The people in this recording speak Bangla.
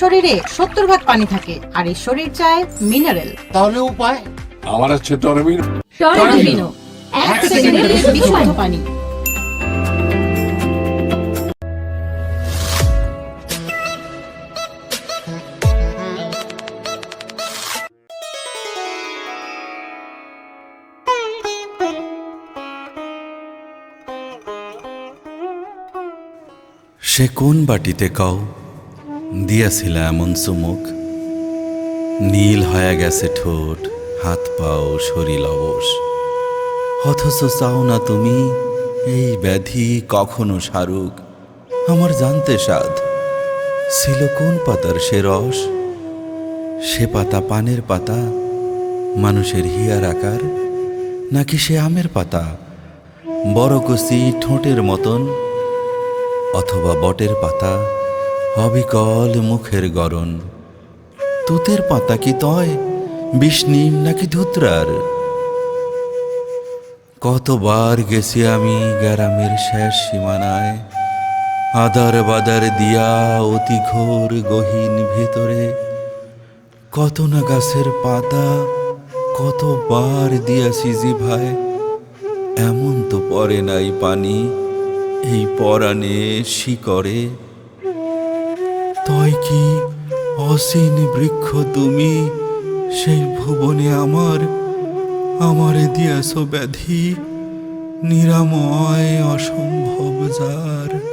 শরীরে সত্তর ভাগ পানি থাকে আর এই শরীর চায় মিনারেল তাহলে উপায়? আমার আছে টরমিন টরবিনো। এক সেকেন্ডের বিশুদ্ধ পানি। সে কোন বাটিতে কও? দিয়াছিল এমন চুমুক। নীল হয়ে গেছে ঠোঁট, হাত পাও, শরীর অবশ। অথচ চাও না তুমি, এই ব্যাধি কখনো সারুক। আমার জানতে সাধ ছিল কোন পাতার সে রস? সে পাতা পানের পাতা, মানুষের হিয়ার আকার? নাকি সে আমের পাতা, বড় কচি ঠোঁটের মতন? অথবা বটের পাতা? অবিকল মুখের গরণ। তুতের পাতা কি তয় বিষ্ণিম নাকি ধুতরার? কতবার গেছি আমি গ্যারামের শেষ সীমানায়, আদার বাদার দিয়া অতি ঘোর গহীন ভেতরে। কত না গাছের পাতা, কতবার দিয়াছি জিভায়, এমন তো পরে নাই পানি, এই পরাণে শিকরে তয় কি অসীন বৃক্ষ তুমি সেই ভুবনে আমার আমারে দিয়াছ ব্যাধি নিরাময় অসম্ভব যার?